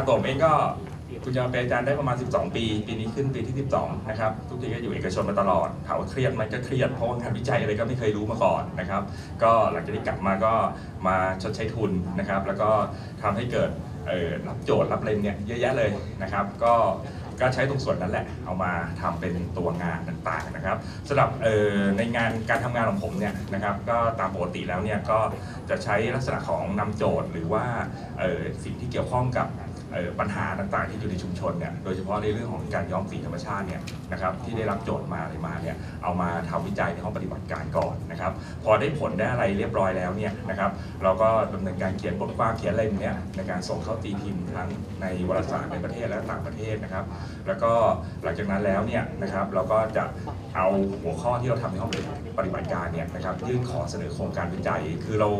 ก็ตัวผมเองก็คุณยอมเป็นอาจารย์ได้ประมาณ 12 ปี ปีนี้ขึ้นปีที่ 12 นะครับ ทุกทีก็อยู่เอกชนมาตลอด ถามว่าเครียดไหมก็เครียด เพราะว่างานวิจัยอะไรก็ไม่เคยรู้มาก่อนนะครับ ก็หลังจากที่กลับมาก็มาชดใช้ทุนนะครับ แล้วก็ทำให้เกิดรับโจทย์รับเลนเนี่ยเยอะแยะเลยนะครับ ก็ก็ใช้ตรงส่วนนั้นแหละ เอามาทำเป็นตัวงานต่างๆนะครับสำหรับในงานการทำงานของผมเนี่ยนะครับ ก็ตามปกติแล้วเนี่ยก็จะใช้ลักษณะของนำโจทย์หรือว่าสิ่งที่เกี่ยวข้องกับ ปัญหาต่างๆ ที่อยู่ในชุมชนเนี่ยโดยเฉพาะในเรื่องของการย้อมสีธรรมชาติเนี่ยนะครับที่ได้รับโจทย์มาอะไรมาเนี่ยเอามาทำวิจัยในห้องปฏิบัติการก่อนนะครับพอได้ผลได้อะไรเรียบร้อยแล้วเนี่ยนะครับเราก็ดำเนินการเขียนบทความเขียนอะไรเนี่ยในการส่งเข้าตีพิมพ์ทั้งในวารสารในประเทศและต่างประเทศนะครับ แล้วก็หลังจากนั้นแล้วเนี่ยนะครับเราก็จะเอาหัวข้อที่เราทำในห้องปฏิบัติการเนี่ยนะครับยื่นขอเสนอโครงการวิจัยคือเรา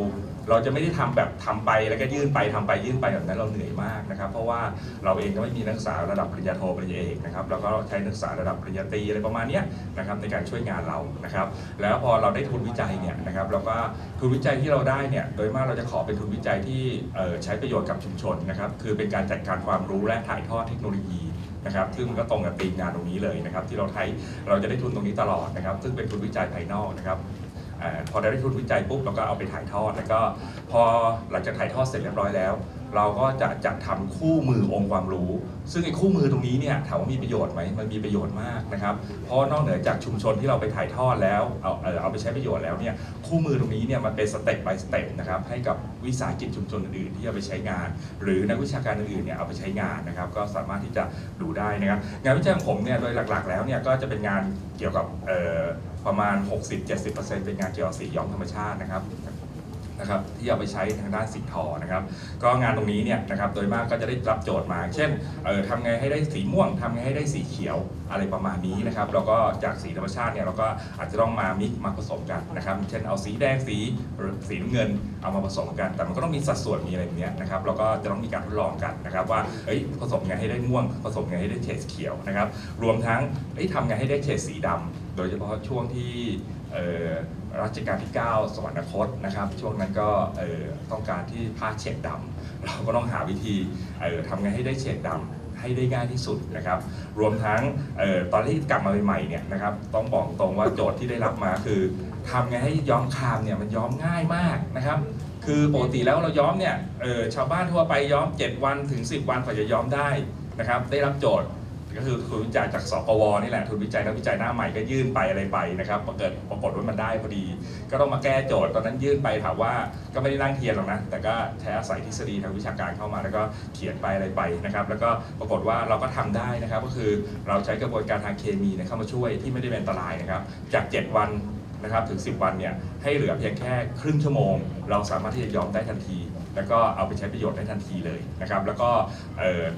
เราจะไม่ได้ทำแบบทำไปแล้วก็ยื่นไปทำไปยื่นไปแบบนั้นเราเหนื่อยมากนะครับ เพราะว่าเราเองก็ไม่มีนักศึกษาระดับปริญญาโทปริญญาเอกนะครับแล้วก็ใช้นักศึกษาระดับปริญญาตรีอะไรประมาณนี้นะครับในการช่วยงานเรานะครับ แล้วพอเราได้ทุนวิจัยเนี่ยนะครับเราก็ทุนวิจัยที่เราได้เนี่ยโดยมากเราจะขอเป็นทุนวิจัยที่ใช้ประโยชน์กับชุมชนนะครับคือเป็นการจัดการความรู้และถ่ายทอดเทคโนโลยีนะครับซึ่งมันก็ตรงกับธีมงานตรงนี้เลยนะครับที่เราใช้เราจะได้ทุนตรงนี้ตลอดนะครับ ซึ่งเป็นทุนวิจัยภายนอกนะครับ พอได้ทุนวิจัยปุ๊บเราก็เอาไปถ่ายทอด แล้วก็พอหลังจากถ่ายทอดเสร็จเรียบร้อยแล้ว เราก็จะจัดทำคู่มือองค์ความรู้ ซึ่งไอ้คู่มือตรงนี้เนี่ยถามว่ามีประโยชน์ไหมมันมีประโยชน์มากนะครับ เพราะนอกเหนือจากชุมชนที่เราไปถ่ายทอดแล้วเอาเอาไปใช้ประโยชน์แล้วเนี่ยคู่มือตรงนี้เนี่ยมันเป็นสเต็ป by สเต็ปนะครับให้กับวิสาหกิจชุมชนอื่นๆที่เอาไปใช้งาน หรือนักวิชาการอื่นๆเนี่ยเอาไปใช้งานนะครับ ก็สามารถที่จะดูได้นะครับงานวิจัยของผมเนี่ยโดยหลักๆ แล้วเนี่ยก็จะเป็นงานเกี่ยวกับ ประมาณ 60-70%เป็นงานเกี่ยวกับสีย้อมธรรมชาตินะครับนะครับที่เอาไปใช้ทางด้านสีทอนะครับ ก็งานตรงนี้เนี่ยนะครับโดยมากก็จะได้รับโจทย์มา เช่นเอ่อทำไงให้ได้สีม่วงทำไงให้ได้สีเขียวอะไรประมาณนี้นะครับแล้วก็จากสีธรรมชาติเนี่ยเราก็อาจจะต้องมามิกมาผสมกันนะครับ เช่นเอาสีแดงสีสีน้ำเงินเอามาผสมกัน แต่มันก็ต้องมีสัดส่วนมีอะไรเงี้ยนะครับเราก็จะต้องมีการทดลองกันนะครับ ว่าเอ้ยผสมไงให้ได้ม่วง ผสมไงให้ได้เฉดเขียวนะครับ รวมทั้งเอ้ยทำไงให้ได้เฉดสีดำ โดยเฉพาะช่วงที่รัชกาลที่ 9 สวรรคตนะครับ ช่วงนั้นก็ต้องการที่ผ้าเฉดดำเราก็ต้องหาวิธีทำไงให้ได้เฉดดำให้ได้ง่ายที่สุดนะครับ รวมทั้งออตอนที่กลับมาใหม่ๆเนี่ยนะครับ ต้องบอกตรงว่าโจทย์ที่ได้รับมาคือทำไงให้ย้อมครามเนี่ยมันย้อมง่ายมากนะครับ คือปกติแล้วเราย้อมเนี่ยออชาวบ้านทั่วไปย้อม 7 วันถึง 10 วันกว่าจะย้อมได้นะครับ ได้รับโจทย์ ก็คือทุนวิจัยจากสกวนี่แหละทุนวิจัยนักวิจัยหน้าใหม่ก็ยื่นไปอะไรไปนะครับปรากฏปรากฏว่ามันได้พอดี ก็ต้องมาแก้โจทย์ตอนนั้นยื่นไปถามว่าก็ไม่ได้นั่งเทียนหรอกนะแต่ก็ใช้อาศัยทฤษฎีทางวิชาการเข้ามา แล้วก็เขียนไปอะไรไปนะครับ แล้วก็ปรากฏว่าเราก็ทำได้นะครับ ก็คือเราใช้กระบวนการทางเคมีเข้ามาช่วยที่ไม่ได้เป็นอันตรายนะครับ จาก 7 วันนะครับถึง 10 วันเนี่ยให้เหลือเพียงแค่ครึ่งชั่วโมง เราสามารถที่จะย้อมได้ทันทีแล้วก็เอาไปใช้ประโยชน์ได้ทันทีเลยนะครับแล้วก็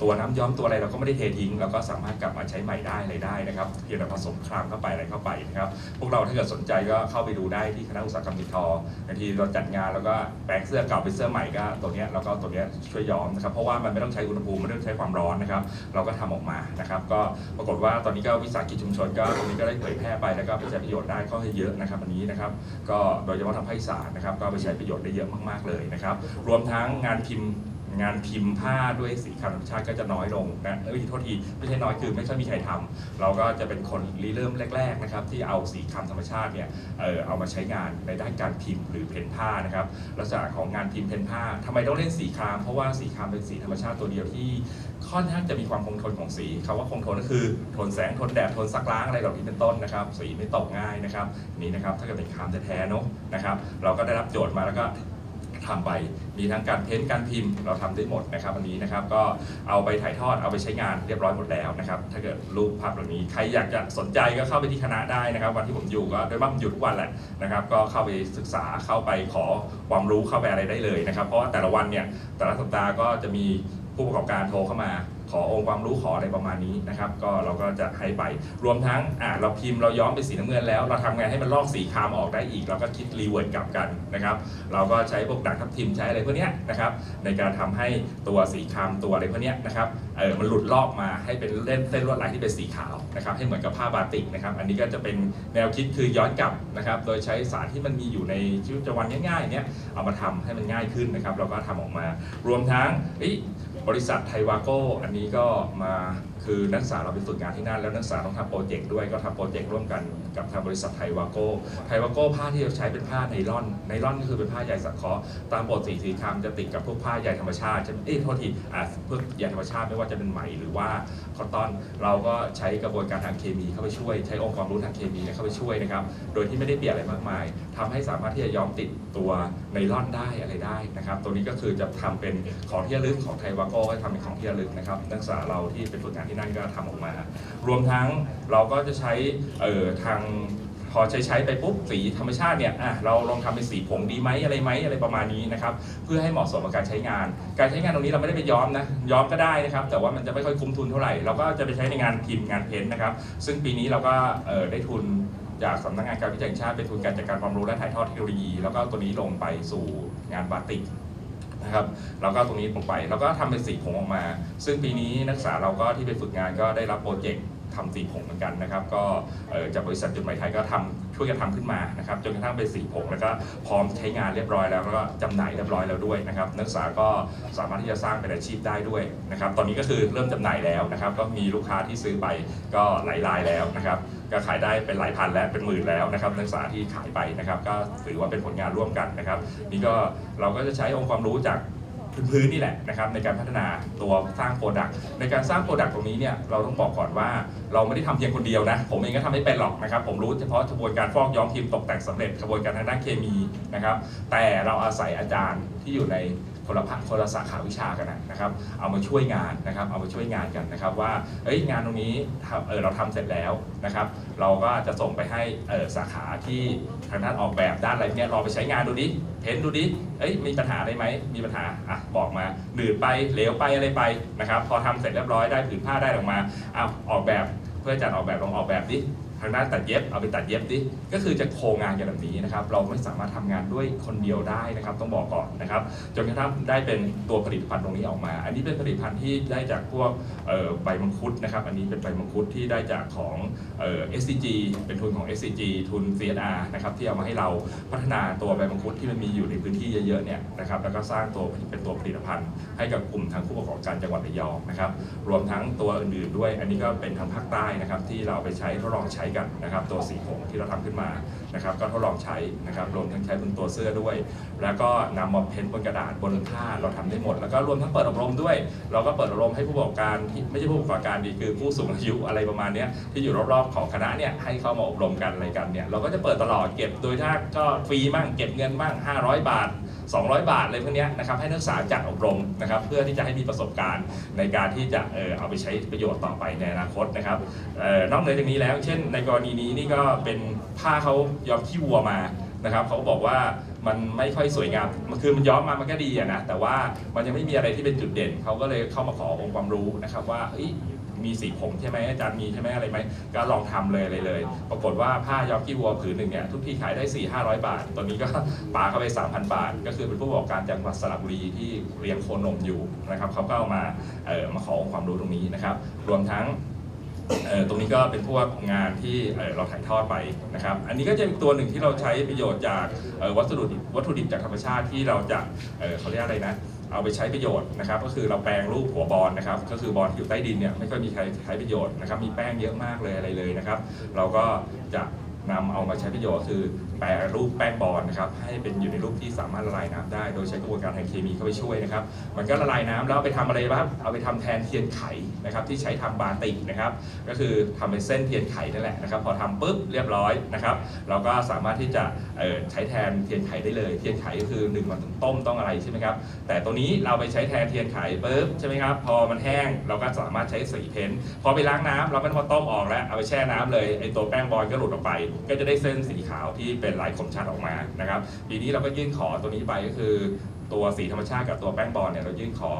ตัวน้ำย้อมตัวอะไรเราก็ไม่ได้เททิ้งเราก็สามารถกลับมาใช้ใหม่ได้อะไรได้นะครับเพียงแต่ผสมครามเข้าไปอะไรเข้าไปนะครับพวกเราถ้าเกิดสนใจก็เข้าไปดูได้ที่คณะอุตสาหกรรมดิทอบางทีเราจัดงานแล้วก็แปลงเสื้อเก่าเป็นเสื้อใหม่ก็ตัวเนี้ยแล้วก็ตัวเนี้ยช่วยย้อมนะครับเพราะว่ามันไม่ต้องใช้อุณหภูมิไม่ต้องใช้ความร้อนนะครับเราก็ทำออกมานะครับก็ปรากฏว่าตอนนี้ก็วิสาหกิจชุมชนก็ตรงนี้ก็ได้เผยแพร่ไปแล้วก็ไปใช้ประโยชน์ได้ก็เยอะนะครับอันนี้นะครับก็โดยเฉพาะทางภาคอีสานนะครับก็ไปใช้ประโยชน์ได้เยอะมากๆเลยนะครับรวมทั้งงานพิมพ์งานพิมพ์ผ้าด้วยสีคำธรรมชาติก็จะน้อยลงนะเอ้ยโทษทีไม่ใช่น้อยคือไม่ใช่มีใครทำเราก็จะเป็นคนริเริ่มแรก ๆนะครับ ที่เอาสีคำธรรมชาติเนี่ยเออเอามาใช้งานในด้านการพิมพ์หรือเพ้นผ้านะครับลักษณะของงานพิมพ์เพ้นผ้าทำไมต้องเล่นสีครามเพราะว่าสีครามเป็นสีธรรมชาติตัวเดียวที่ค่อนข้างจะมีความคงทนของสีคำว่าคงทนก็คือทนแสงทนแดดทนซักล้างอะไรเหล่านี้เป็นต้นนะครับ สีไม่ตกง่ายนะครับนี่นะครับถ้าเกิดเป็นครามแท้ๆเนอะนะครับ เราก็ได้รับโจทย์มาแล้วก็ ทำไป มีทั้งการเพ้นการพิมพ์เราทำได้หมดนะครับอันนี้นะครับก็เอาไปถ่ายทอดเอาไปใช้งานเรียบร้อยหมดแล้วนะครับถ้าเกิดรูปภาพเหล่านี้ใครอยากจะสนใจก็เข้าไปที่คณะได้นะครับ วันที่ผมอยู่ก็โดยมากผมอยู่ทุกวันแหละนะครับก็เข้าไปศึกษาเข้าไปขอความรู้เข้าไปอะไรได้เลยนะครับ เพราะว่าแต่ละวันเนี่ยแต่ละสัปดาห์ก็จะมีผู้ประกอบการโทรเข้ามา ขอองค์ความรู้ขออะไรประมาณนี้นะครับ ก็เราก็จะให้ไปรวมทั้งอ่าเราพิมพ์เราย้อมเป็นสีน้ำเงินแล้ว เราทำไงให้มันลอกสีครามออกได้อีก เราก็คิดรีเวิร์ดกลับกันนะครับ เราก็ใช้พวกด่างทับทิมใช้อะไรพวกเนี้ยนะครับ ในการทำให้ตัวสีครามตัวอะไรพวกเนี้ยนะครับเออมันหลุดลอกมาให้เป็นเล่นเส้นลวดลายที่เป็นสีขาวนะครับ ให้เหมือนกับผ้าบาติกนะครับ อันนี้ก็จะเป็นแนวคิดคือย้อนกลับนะครับ โดยใช้สารที่มันมีอยู่ในชีวิตประจำวันง่ายๆเนี้ยเอามาทำให้มันง่ายขึ้นนะครับ เราก็ทำออกมา รวมทั้งเอ้ยบริษัทไทวาโก้อันนี้นี้ก็มา คือนักศึกษาเราไปฝึกงานที่นั่น แล้วนักศึกษาต้องทำโปรเจกต์ด้วยก็ทำโปรเจกต์ร่วมกันกับทางบริษัทไทวาโก้ไทวาโก้ผ้าที่เราใช้เป็นผ้าไนล่อนไนล่อนก็คือเป็นผ้าใยสังเคราะห์ตามปกติสีคำจะติดกับพวกผ้าใยธรรมชาติเอ้ยโทษทีอ่าพวกใยธรรมชาติไม่ว่าจะเป็นไหมหรือว่าคอตตอนเราก็ใช้กระบวนการทางเคมีเข้าไปช่วย ใช้องค์ความรู้ทางเคมีเนี่ยเข้าไปช่วยนะครับโดยที่ไม่ได้เปลี่ยนอะไรมากมายทำให้สามารถที่จะย้อมติดตัวไนล่อนได้อะไรได้นะครับตัวนี้ก็คือจะทำเป็นของที่ระลึกของไทยวาโก้ก็ทำเป็นของที่ระลึกนะครับนักศึกษาเราที่เป็นฝึกงานที่นั่นก็ทำออกมา รวมทั้งเราก็จะใช้เอ่อทางพอใช้ใช้ไปปุ๊บสีธรรมชาติเนี่ยอะเราลองทำเป็นสีผงดีไหมอะไรไหมอะไรประมาณนี้นะครับเพื่อให้เหมาะสมกับการใช้งาน การใช้งานตรงนี้เราไม่ได้ไปย้อมนะย้อมก็ได้นะครับ แต่ว่ามันจะไม่ค่อยคุ้มทุนเท่าไหร่เราก็จะไปใช้ในงานพิมพ์งานเพ้นท์นะครับ ซึ่งปีนี้เราก็เอ่อได้ทุนจากสำนักงานการวิจัยแห่งชาติเป็นทุนการจัดการความรู้และถ่ายทอดเทคโนโลยี แล้วก็ตัวนี้ลงไปสู่งานบาติก นะครับแล้วก็ตรงนี้ลงไปแล้วก็ทำเป็นสีผงออกมา ซึ่งปีนี้นักศึกษาเราก็ที่ไปฝึกงานก็ได้รับโปรเจกต์ทำสีผงเหมือนกันนะครับ ก็จากบริษัทจุดหมายไทยก็ทำช่วยกันทำขึ้นมานะครับจนกระทั่งเป็นสีผงแล้วก็พร้อมใช้งานเรียบร้อยแล้วแล้วก็จำหน่ายเรียบร้อยแล้วด้วยนะครับ นักศึกษาก็สามารถที่จะสร้างเป็นอาชีพได้ด้วยนะครับ ตอนนี้ก็คือเริ่มจำหน่ายแล้วนะครับ ก็มีลูกค้าที่ซื้อไปก็หลายรายแล้วนะครับ ก็ขายได้เป็นหลายพันและเป็นหมื่นแล้วนะครับนักศึกษาที่ขายไปนะครับ ก็ถือว่าเป็นผลงานร่วมกันนะครับ นี่ก็เราก็จะใช้องค์ความรู้จากพื้นๆนี่แหละนะครับในการพัฒนาตัวสร้างโปรดักต์ในการสร้างโปรดักต์ตรงนี้เนี่ยเราต้องบอกก่อนว่าเราไม่ได้ทำเพียงคนเดียวนะ ผมเองก็ทำไม่เป็นหรอกนะครับ ผมรู้เฉพาะกระบวนการฟอกย้อมพิมพ์ตกแต่งสำเร็จกระบวนการทางด้านเคมีนะครับแต่เราอาศัยอาจารย์ที่อยู่ใน คนละภาคคนละสาขาวิชากันนะครับ เอามาช่วยงานนะครับ เอามาช่วยงานกันนะครับว่าเอ้ยงานตรงนี้เออเราทำเสร็จแล้วนะครับ เราก็จะส่งไปให้เออสาขาที่ทางด้านออกแบบด้านอะไรเนี่ยลองไปใช้งานดูดิเพ้นดูดิเอ้ยมีปัญหาอะไรไหมมีปัญหาอะบอกมาหนืดไปเหลวไปอะไรไปนะครับ พอทำเสร็จเรียบร้อยได้ผืนผ้าได้ออกมาเอาออกแบบเพื่อจัดออกแบบลองออกแบบดิ ทางด้านตัดเย็บเอาไปตัดเย็บดิก็คือจะโครงงานกันแบบนี้นะครับเราไม่สามารถทำงานด้วยคนเดียวได้นะครับต้องบอกก่อนนะครับจนกระทั่งได้เป็นตัวผลิตภัณฑ์ตรงนี้ออกมา อันนี้เป็นผลิตภัณฑ์ที่ได้จากพวกใบมังคุดนะครับอันนี้เป็นใบมังคุดที่ได้จากของเอ่อ SCG เป็นทุนของ SCG ทุน CSR นะครับที่เอามาให้เราพัฒนาตัวใบมังคุดที่มันมีอยู่ในพื้นที่เยอะๆเนี่ยนะครับแล้วก็สร้างตัวเป็นตัวผลิตภัณฑ์ ให้กับกลุ่มทางผู้ประกอบการจังหวัดระยองนะครับรวมทั้งตัวอื่นๆด้วย อันนี้ก็เป็นทางภาคใต้นะครับที่เราไปใช้ทดลองใช้กันนะครับตัวสีผงที่เราทำขึ้นมานะครับก็ทดลองใช้นะครับรวมทั้งใช้บนตัวเสื้อด้วย แล้วก็นำมาเพ้นบนกระดาษบนผ้าเราทำได้หมด แล้วก็รวมทั้งเปิดอบรมด้วย เราก็เปิดอบรมให้ผู้ประกอบการที่ไม่ใช่ผู้ประกอบการดีคือผู้สูงอายุอะไรประมาณนี้ที่อยู่รอบๆของคณะเนี่ยให้เข้ามาอบรมกันอะไรกันเนี่ยเราก็จะเปิดตลอดเก็บโดยถ้าก็ฟรีมั่งเก็บเงินมั่ง500 บาท 200 บาทอะไรพวกนี้นะครับให้นักศึกษาจัดอบรมนะครับเพื่อที่จะให้มีประสบการณ์ในการที่จะเออเอาไปใช้ประโยชน์ต่อไปในอนาคตนะครับออนอกเหนือจากนี้แล้ว เช่น ในกรณีนี้นี่ก็เป็นผ้าเขาย้อมขี้วัวมานะครับเขาบอกว่ามันไม่ค่อยสวยงามมันคือมันย้อมมามันก็ดีนะแต่ว่ามันยังไม่มีอะไรที่เป็นจุดเด่นเขาก็เลยเข้ามาขอองค์ความรู้นะครับว่าเอ้ย มีสีผมใช่ไหมอาจารย์มีใช่ไหมอะไรไหมก็ลองทำเลยอะไรเลย ปรากฏว่าผ้าย้อมขี้วัวผืนหนึ่งเนี่ยทุกที่ขายได้4 5 0 0บาท ตอนนี้ก็ปาเข้าไป 3,000 บาท ก็คือเป็นผู้ประกอบการจังหวัดสระบุรีที่เลี้ยงโคนมอยู่นะครับเขาก็เอามาเออมาขอองค์ความรู้ตรงนี้นะครับ รวมทั้งเอ่อตรงนี้ก็เป็นพวกงานที่เอ่อเราถ่ายทอดไปนะครับ อันนี้ก็จะเป็นตัวหนึ่งที่เราใช้ประโยชน์จากเอ่อวัสดุดิบวัตถุดิบจากธรรมชาติที่เราจะเอ่อเขาเรียกอะไรนะ เอาไปใช้ประโยชน์นะครับ ก็คือเราแปลงรูปหัวบอลนะครับ ก็คือบอลที่อยู่ใต้ดินเนี่ยไม่ค่อยมีใครใช้ประโยชน์นะครับ มีแป้งเยอะมากเลยอะไรเลยนะครับ เราก็จะนำเอามาใช้ประโยชน์คือ แปรรูปแป้งบอลนะครับให้เป็นอยู่ในรูปที่สามารถละลายน้ำได้ โดยใช้กระบวนการทางเคมีเข้าไปช่วยนะครับมันก็ละลายน้ำแล้วไปทำอะไรบ้างเอาไปทำแทนเทียนไขนะครับที่ใช้ทำบาติกนะครับก็คือทำเป็นเส้นเทียนไขนั่นแหละนะครับพอทำปุ๊บเรียบร้อยนะครับเราก็สามารถที่จะใช้แทนเทียนไขได้เลย เทียนไขก็คือหนึ่งมันต้องต้มต้องอะไรใช่ไหมครับแต่ตัวนี้เราไปใช้แทนเทียนไขปุ๊บใช่ไหมครับพอมันแห้งเราก็สามารถใช้สีเพ้นท์พอไปล้างน้ำเราไม่ต้องมาต้มออกแล้วเอาไปแช่น้ำเลยไอตัวแป้งบอลก็หลุดออกไป ก็จะได้เส้นสีขาวที่เป็นลายคมชัดออกมานะครับปีนี้เราก็ยื่นขอตัวนี้ไปก็คือ ตัวสีธรรมชาติกับตัวแป้งบอลเนี่ยเรายื่นขอ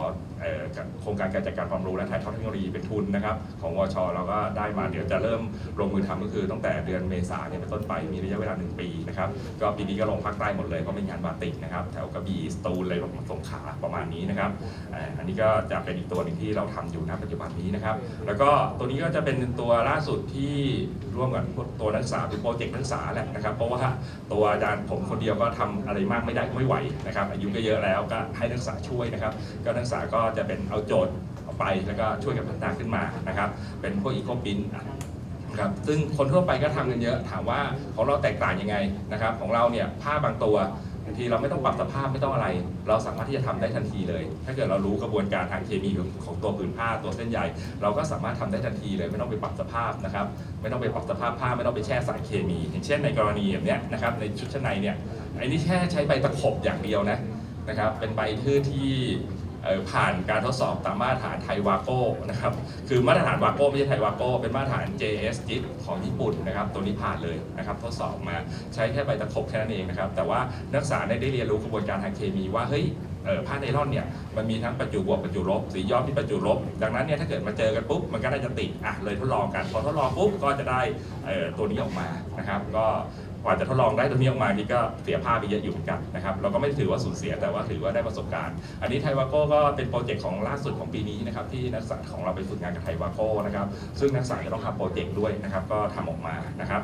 ออโครงการการจัดการความรู้และถ่ายทอดเทคโนโลยีเป็นทุนนะครับของวชเราก็ได้มาเดี๋ยวจะเริ่มลงมือทำก็คือตั้งแต่เดือนเมษาเนี่ยเป็นต้นไปมีระยะเวลาหนึ่งปีนะครับก็ปีนี้ก็ลงภาคใต้หมดเลยเพราะเป็นงานบาติกนะครับแถวกระบี่สตูลเลยลงสงขลาประมาณนี้นะครับอ,อันนี้ก็จะเป็นอีกตัวหนึ่งที่เราทำอยู่ณปัจจุบันนี้นะครับแล้วก็ตัวนี้ก็จะเป็นตัวล่าสุดที่ร่วมกับพวกตัวนักศึกษาเป็นโปรเจกต์นักศึกษาแหละนะครับเพราะว่าตัวอาจารย์ผมคนเดียวก็ทำอะไรมากไม่ได้ไม่ไหวนะครับอายุก็เยอะแล้วก็ให้นักศึกษาช่วยนะครับก็นักศึกษาก็จะเป็นเอาโจทย์เอาไปแล้วก็ช่วยกันพัฒนาขึ้นมานะครับ เป็นพวกอีโคบินนะครับซึ่งคนทั่วไปก็ทำกันเยอะ ถามว่าของเราแตกต่างยังไงนะครับ ของเราเนี่ยผ้าบางตัวบางทีเราไม่ต้องปรับสภาพไม่ต้องอะไร เราสามารถที่จะทำได้ทันทีเลย ถ้าเกิดเรารู้กระบวนการทางเคมีของตัวผืนผ้าตัวเส้นใยเราก็สามารถทำได้ทันทีเลย ไม่ต้องไปปรับสภาพนะครับ ไม่ต้องไปปรับสภาพผ้าไม่ต้องไปแช่สารเคมี อย่างเช่นในกรณีแบบนี้นะครับในชุดชั้นในเนี่ยไอ้นี่แค่ใช้ใบตะขบอย่างเดียวนะ นะครับเป็นใบทื่อที่ผ่านการทดสอบตามมาตรฐานไทวาโก้นะครับคือมาตรฐานวาโก้ไม่ใช่ไทวาโก้เป็นมาตรฐาน JS JIT ของญี่ปุ่นนะครับตัวนี้ผ่านเลยนะครับทดสอบมาใช้แค่ใบตะขบแค่นั้นเองนะครับแต่ว่านักศึกษาได้เรียนรู้กระบวนการทางเคมีว่าเฮ้ยเอ่อผ้าไนลอนเนี่ยมันมีทั้งประจุบวกประจุลบสีย้อมที่ประจุลบ ดังนั้นเนี่ยถ้าเกิดมาเจอกันปุ๊บมันก็น่าจะติดอะเลยทดลองกันพอทดลองปุ๊บก็จะได้ตัวนี้ออกมานะครับก็ กว่าจะทดลองได้ตัวนี้ออกมานี่ก็เสียผ้าไปเยอะอยู่เหมือนกันนะครับเราก็ไม่ถือว่าสูญเสียแต่ว่าถือว่าได้ประสบการณ์ อันนี้ไทวาโก้ก็เป็นโปรเจกต์ของล่าสุดของปีนี้นะครับที่นักศึกษาของเราไปฝึกงานกับไทวาโก้นะครับซึ่งนักศึกษาจะต้องทำโปรเจกต์ด้วยนะครับก็ทำออกมานะครับ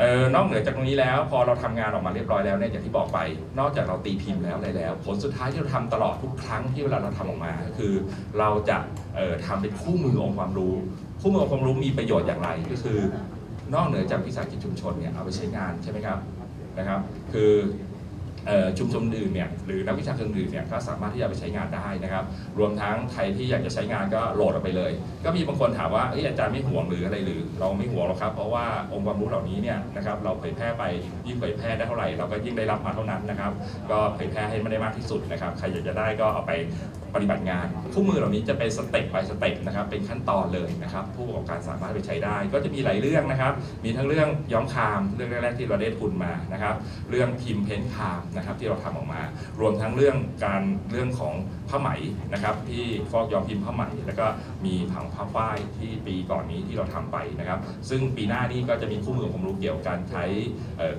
ออนอกเหนือจากตรงนี้แล้วพอเราทำงานออกมาเรียบร้อยแล้วเนี่ยอย่างที่บอกไป นอกจากเราตีพิมพ์แล้วอะไรแล้ว ผลสุดท้ายที่เราทำตลอดทุกครั้งที่เวลาเราทำออกมาคือเราจะออทำเป็นคู่มือองค์ความรู้ คู่มือองค์ความรู้มีประโยชน์อย่างไรก็คือ นอกเหนือจากวิสาหกิจชุมชนเนี่ยเอาไปใช้งานใช่ไหมครับนะครับ คือเอ่อ ชุมชนอื่นเนี่ยหรือนักวิชาการอื่นเนี่ยก็สามารถที่จะไปใช้งานได้นะครับ รวมทั้งใครที่อยากจะใช้งานก็โหลดออกไปเลย ก็มีบางคนถามว่าอาจารย์ไม่ห่วงหรืออะไรหรือ เราไม่ห่วงหรอกครับ เพราะว่าองค์ความรู้เหล่านี้เนี่ยนะครับเราเผยแพร่ไปยิ่งเผยแพร่ได้เท่าไหร่เราก็ยิ่งได้รับมาเท่านั้นนะครับ ก็เผยแพร่ให้มันได้มากที่สุดนะครับ ใครอยากจะได้ก็เอาไปปฏิบัติงานคู่มือเหล่านี้จะเป็นสเต็ปไปสเต็ปนะครับเป็นขั้นตอนเลยนะครับ ผู้ประกอบการสามารถไปใช้ได้ ก็จะมีหลายเรื่องนะครับ มีทั้งเรื่องย้อมคามเรื่องแรกๆที่เราได้ทุนมานะครับ เรื่องพิมพ์เพ้นคามนะครับที่เราทำออกมา รวมทั้งเรื่องการเรื่องของผ้าไหมนะครับที่ฟอกย้อมพิมพ์ผ้าไหม แล้วก็มีผังผ้าฝ้ายที่ปีก่อนนี้ที่เราทำไปนะครับ ซึ่งปีหน้านี้ก็จะมีคู่มือของผมรู้เกี่ยวกับการใช้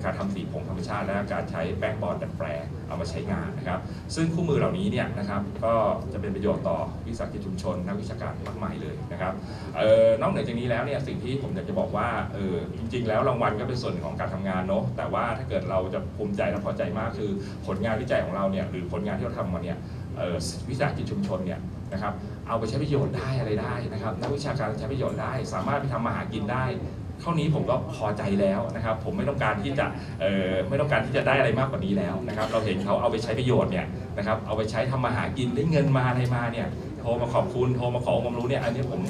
การทำสีผงธรรมชาติ และการใช้แป้งบอลดัดแปลง เอามาใช้งานนะครับ ซึ่งคู่มือเหล่านี้เนี่ยนะครับก็จะเป็นประโยชน์ต่อวิสาหกิจชุมชนนักวิชาการมากมายเลยนะครับออนอกเหนือจากนี้แล้วเนี่ยสิ่งที่ผมอยากจะบอกว่าเออจริง ๆ แล้วรางวัลก็เป็นส่วนหนึ่งของการทำงานเนาะแต่ว่าถ้าเกิดเราจะภูมิใจและพอใจมากคือผลงานวิจัยของเราเนี่ยหรือผลงานที่เราทำมาเนี่ยออวิสาหกิจชุมชนเนี่ยนะครับเอาไปใช้ประโยชน์ได้อะไรได้นะครับนักวิชาการใช้ประโยชน์ได้ สามารถไปทำมาหากินได้ เท่านี้ผมก็พอใจแล้วนะครับ ผมไม่ต้องการที่จะเออไม่ต้องการที่จะได้อะไรมากกว่านี้แล้วนะครับ เราเห็นเขาเอาไปใช้ประโยชน์เนี่ยนะครับ เอาไปใช้ทำมาหากินได้เงินมาอะไรมาเนี่ยโทรมาขอบคุณโทรมาขอความรู้เนี่ยอันนี้ผม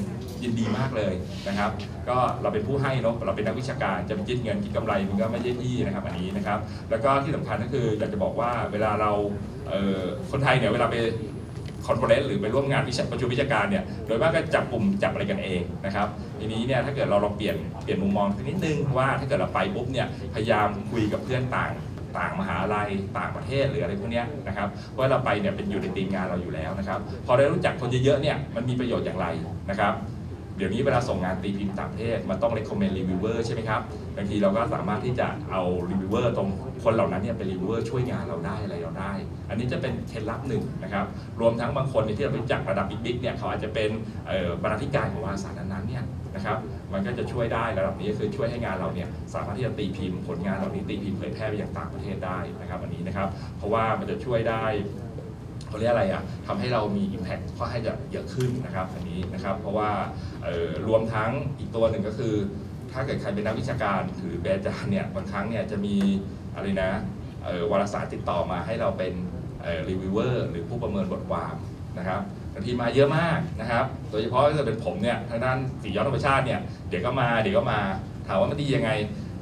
ยินดีมากเลยนะครับ ก็เราเป็นผู้ให้เนอะเราเป็นนักวิชาการจะไปคิดเงินคิดกำไรมันก็ไม่ใช่ที่นะครับอันนี้นะครับ แล้วก็ที่สำคัญก็คืออยากจะบอกว่าเวลาเราเคนไทยเนี่ยเวลาไป คอนเฟอเรนซ์หรือไปร่วมงานวิชาประชุมวิชาการเนี่ยโดยมากก็จับกลุ่มจับอะไรกันเองนะครับทีนี้เนี่ยถ้าเกิดเราลองเปลี่ยนเปลี่ยนมุมมองสักนิดนึงว่าถ้าเกิดเราไปปุ๊บเนี่ยพยายามคุยกับเพื่อนต่างต่างมหาลัยต่างประเทศหรืออะไรพวกนี้นะครับเพราะเราไปเนี่ยเป็นอยู่ในทีมงานเราอยู่แล้วนะครับพอได้รู้จักคนเยอะๆเนี่ยมันมีประโยชน์อย่างไรนะครับ เดี๋ยวนี้เวลาส่งงานตีพิมพ์ต่างประเทศมันต้อง recommend reviewer ใช่ไหมครับบางทีเราก็สามารถที่จะเอา reviewer ตรงคนเหล่านั้นเนี่ยเป็น reviewer ช่วยงานเราได้อะไรเราได้ อันนี้จะเป็นเคล็ดลับหนึ่งนะครับ รวมทั้งบางคนเนี่ยที่เรารู้จักระดับบิ๊กๆเนี่ยเขาอาจจะเป็นบรรณาธิการของวารสารนั้นๆเนี่ยนะครับมันก็จะช่วยได้ระดับนี้คือช่วยให้งานเราเนี่ยสามารถที่จะตีพิมพ์ผลงานเหล่านี้ตีพิมพ์เผยแพร่ไปยังต่างประเทศได้นะครับ อันนี้นะครับ เพราะว่ามันจะช่วยได้ เขาเรียกอะไรอะทำให้เรามี Impact ค่อนข้างจะเยอะขึ้นนะครับอันนี้นะครับ เพราะว่ารวมทั้งอีกตัวหนึ่งก็คือ ถ้าเกิดใครเป็นนักวิชาการหรือเป็นอาจารย์เนี่ยบางครั้งเนี่ยจะมีอะไรนะวารสารติดต่อมาให้เราเป็นรีวิวเวอร์หรือผู้ประเมินบทความนะครับบางทีมาเยอะมากนะครับ โดยเฉพาะถ้าเป็นผมเนี่ยทางด้านสีย้อนธรรมชาติเนี่ยเดี๋ยวก็มาเดี๋ยวก็มาถามว่ามันดียังไง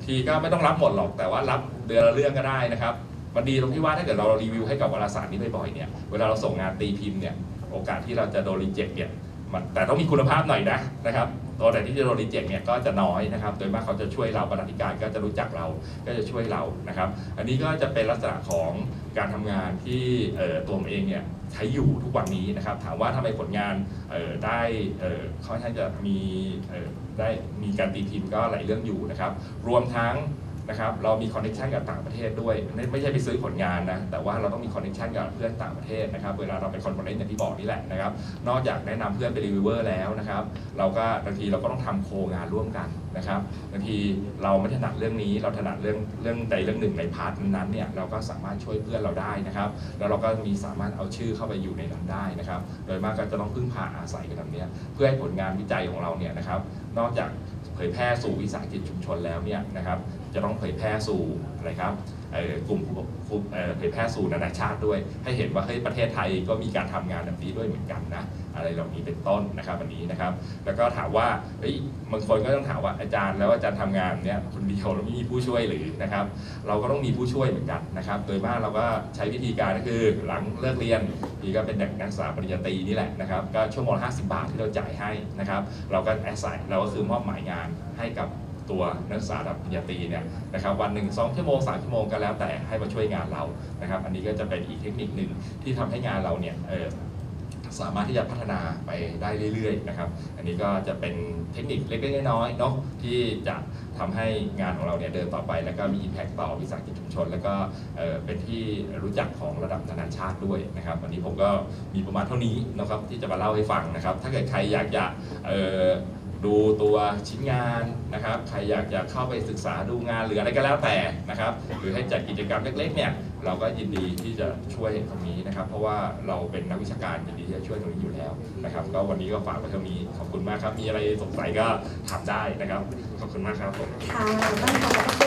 ทีก็ไม่ต้องรับหมดหรอกแต่ว่ารับเดือนละเรื่องก็ได้นะครับ มันดีตรงที่ว่าถ้าเกิดเรารีวิวให้กับวารสารนี้บ่อยๆเนี่ยเวลาเราส่งงานตีพิมพ์เนี่ยโอกาสที่เราจะโดนรีเจ็คเนี่ยมันแต่ต้องมีคุณภาพหน่อยนะนะครับตัวไหนที่จะโดนรีเจ็คเนี่ยก็จะน้อยนะครับ โดยมากเขาจะช่วยเราบรรณาธิการก็จะรู้จักเราก็จะช่วยเรานะครับ อันนี้ก็จะเป็นลักษณะของการทำงานที่ตัวผมเองเนี่ยใช้อยู่ทุกวันนี้นะครับ ถามว่าทำไมผลงานได้เอ่อค่อนข้างจะมีได้มีการตีพิมพ์ก็หลายเรื่องอยู่นะครับ รวมทั้ง นะครับเรามีคอนเนคชันกับต่างประเทศด้วยไม่ใช่ไปซื้อผลงานนะแต่ว่าเราต้องมีคอนเนคชันกับเพื่อนต่างประเทศนะครับเวลาเราไปคอนเฟอเรนซ์อย่างที่บอกนี่แหละนะครับนอกจากแนะนำเพื่อนไปรีวิวเวอร์แล้วนะครับเราก็บางทีเราก็ต้องทำโครงงานร่วมกันนะครับบางทีเราไม่ถนัดเรื่องนี้เราถนัดเรื่องเรื่องใดเรื่องหนึ่งในพาร์ทนั้นเนี่ยเราก็สามารถช่วยเพื่อนเราได้นะครับแล้วเราก็มีสามารถเอาชื่อเข้าไปอยู่ในนั้นได้นะครับโดยมากก็จะต้องพึ่งพาอาศัยกันแบบนี้เพื่อให้ผลงานวิจัยของเราเนี่ยนะครับนอกจาก เผยแพร่สู่วิสาหกิจชุมชนแล้วเนี่ยนะครับจะต้องเผยแพร่สู่อะไรครับกลุ่มผู้เผยแพร่สู่นานาชาติด้วย ให้เห็นว่าเฮ้ยประเทศไทยก็มีการทำงานแบบนี้ด้วยเหมือนกันนะ อะไรเหล่านี้เป็นต้นนะครับวันนี้นะครับ แล้วก็ถามว่าเฮ้ยบางคนก็ต้องถามว่าอาจารย์แล้วอาจารย์ทำงานเนี่ยคนเดียวแล้วไม่มีผู้ช่วยหรือนะครับ เราก็ต้องมีผู้ช่วยเหมือนกันนะครับ โดยมากเราก็ใช้วิธีการก็คือหลังเลิกเรียนพี่ก็เป็นเด็กนักศึกษาปริญญาตรีนี่แหละนะครับก็ชั่วโมง50 บาทที่เราจ่ายให้นะครับ เราก็แอสไซน์เราก็คือมอบหมายงานให้กับตัวนักศึกษาระดับปริญญาตรีเนี่ยนะครับวันหนึ่งสองชั่วโมงสามชั่วโมงก็แล้วแต่ให้มาช่วยงานเรานะครับ อันนี้ก็จะเป็นอีกเทคนิคหนึ่งที่ทำให้งานเราเนี่ยเออ สามารถที่จะพัฒนาไปได้เรื่อยๆนะครับอันนี้ก็จะเป็นเทคนิคเล็กๆน้อยๆเนาะที่จะทำให้งานของเราเนี่ยเดินต่อไป แล้วก็มี Impact ต่อวิสาหกิจชุมชน แล้วก็เป็นที่รู้จักของระดับนานาชาติด้วยนะครับวันนี้ผมก็มีประมาณเท่านี้นะครับที่จะมาเล่าให้ฟังนะครับ ถ้าเกิดใครอยากจะ ดูตัวชิ้นงานนะครับ ใครอยากจะเข้าไปศึกษาดูงานหรืออะไรก็แล้วแต่นะครับ หรือให้จัดกิจกรรมเล็กๆเนี่ย เราก็ยินดีที่จะช่วยตรงนี้นะครับ เพราะว่าเราเป็นนักวิชาการยินดีที่จะช่วยตรงนี้อยู่แล้วนะครับ ก็วันนี้ก็ฝากไว้เท่านี้ ขอบคุณมากครับ มีอะไรสงสัยก็ถามได้นะครับ ขอบคุณมากครับผมค่ะต้องขอบพระคุณ